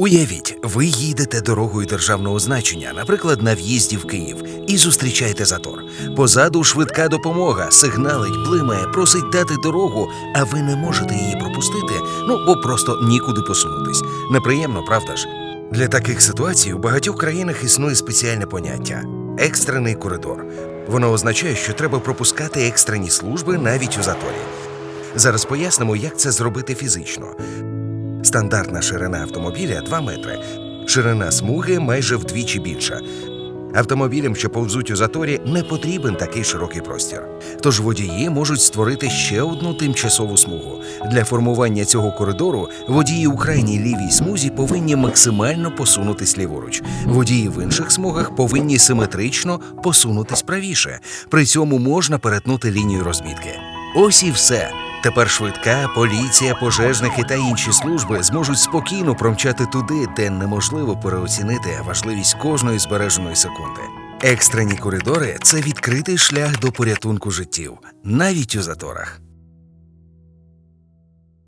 Уявіть, ви їдете дорогою державного значення, наприклад, на в'їзді в Київ, і зустрічаєте затор. Позаду швидка допомога, сигналить, блимає, просить дати дорогу, а ви не можете її пропустити, ну бо просто нікуди посунутись. Неприємно, правда ж? Для таких ситуацій у багатьох країнах існує спеціальне поняття екстрений коридор. Воно означає, що треба пропускати екстрені служби навіть у заторі. Зараз пояснимо, як це зробити фізично. Стандартна ширина автомобіля 2 метри, ширина смуги майже вдвічі більша. Автомобілям, що повзуть у заторі, не потрібен такий широкий простір. Тож водії можуть створити ще одну тимчасову смугу. Для формування цього коридору водії у крайній лівій смузі повинні максимально посунутись ліворуч. Водії в інших смугах повинні симетрично посунутись правіше. При цьому можна перетнути лінію розмітки. Ось і все. Тепер швидка, поліція, пожежники та інші служби зможуть спокійно промчати туди, де неможливо переоцінити важливість кожної збереженої секунди. Екстрені коридори це відкритий шлях до порятунку життів, навіть у заторах.